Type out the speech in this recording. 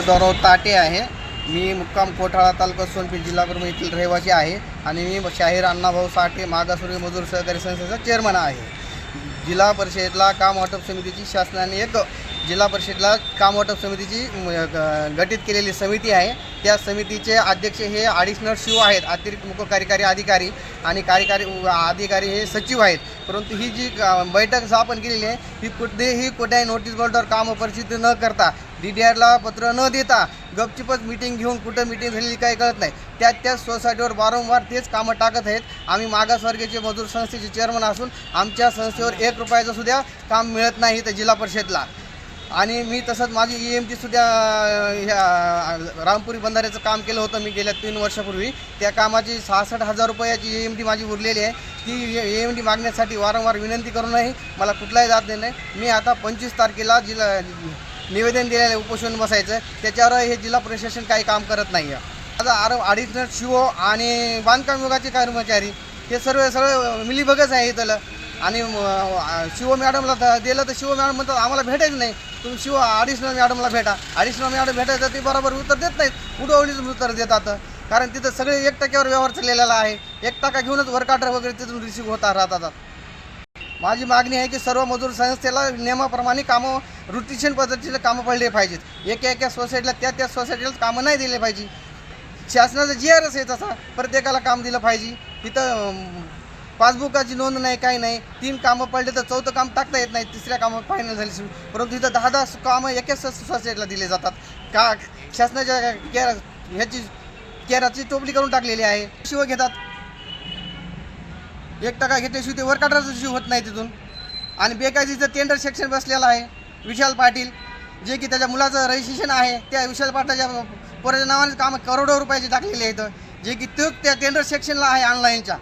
गौरव ताटे आहे. मी मुक्काम कोठाळा तालुका सोनपेठ जिल्हा प्रमुख येथील रहिवासी आहे आणि मी शाहीर अण्णाभाऊ साठे मागासवर्गीय मजूर सहकारी संस्थेचा चेअरमन आहे. जिल्हा परिषदेला काम वाटप समितीची शासनाने एक जिल्हा परिषदला काम वाटप समितीची ग- गठीत केलेली समिती आहे. त्या समितीचे अध्यक्ष हे ॲडिशनल शिव आहेत अतिरिक्त मुख्य कार्यकारी अधिकारी आणि कार्यकारी अधिकारी हे सचिव आहेत. परंतु ही जी बैठक स्थापन केलेली आहे ही कुठेही कुठेही नोटीस बोर्डवर कामं परिस्थिती न करता डी डी आरला पत्र न देता गपचिपच मिटिंग घेऊन कुठं मिटिंग झालेली काही कळत नाही. त्या त्याच सोसायटीवर वारंवार तेच कामं टाकत आहेत. आम्ही मागासवर्गीय मजूर संस्थेचे चेअरमन असून आमच्या संस्थेवर एक रुपयाचं सुद्धा काम मिळत नाही तर जिल्हा परिषदला. आणि मी तसंच माझी ई एम टी सुद्धा ह्या रामपुरी बंधाऱ्याचं काम केलं होतं मी गेल्या तीन वर्षापूर्वी. त्या कामाची सहासष्ट हजार रुपयाची ई एम टी माझी उरलेली आहे. ती ए एम टी मागण्यासाठी वारंवार विनंती करूनही मला कुठलाही जात नाही मी आता पंचवीस तारखेला जिल्हा निवेदन दिलेलं आहे उपोषण बसायचं. त्याच्यावर हे जिल्हा प्रशासन काही काम करत नाही आहे. आता आर अडिशनल शिओ आणि बांधकाम विभागाचे कर्मचारी हे सर्व सर्व मिलीबगच आहे इथलं. आणि शिव मॅडमला द- दिलं तर शिव मॅडम म्हणतात आम्हाला भेटायचं नाही. तुम्ही शिव अडिशनल मॅडमला भेटा. ॲडिशनल मॅडम भेटायचं ते बरोबर उत्तर देत नाहीत. उडवलीच उत्तर देतात. कारण तिथं सगळे एक टक्क्यावर व्यवहार चाललेला आहे. एक टाका घेऊनच वर्क वगैरे तिथून रिसिव्ह होता राहतात. माझी मागणी आहे की सर्व मजूर संस्थेला नियमाप्रमाणे कामं रुटीशन पद्धतीचे कामं पडले पाहिजेत. एका एका सोसायटीला त्या त्या सोसायटीला कामं नाही दिले पाहिजे. शासनाचं जी आर एस आहे तसा. प्रत्येकाला काम दिलं पाहिजे. तिथं पासबुकाची नोंद नाही काही नाही. तीन कामं पडले तर चौथं काम टाकता येत नाही तिसऱ्या कामं फायनल झाली परंतु इथं दहा दहा कामं एकाच सोसायटीला दिले जातात. का शासनाच्या केअर ह्याची केअराची टोपली करून टाकलेली आहे. शिव घेतात. एक टक्का घेतल्याशिवाय ते वर्क शिव होत नाही तिथून. आणि बेकायदीचं टेंडर सेक्शन बसलेलं आहे विशाल पाटील. जे की त्याच्या मुलाचं रजिस्ट्रेशन आहे त्या विशाल पाटलाच्या पोराच्या नावाने कामं करोडो रुपयाचे टाकलेले आहेत जे की तो त्या टेंडर सेक्शनला आहे ऑनलाईनच्या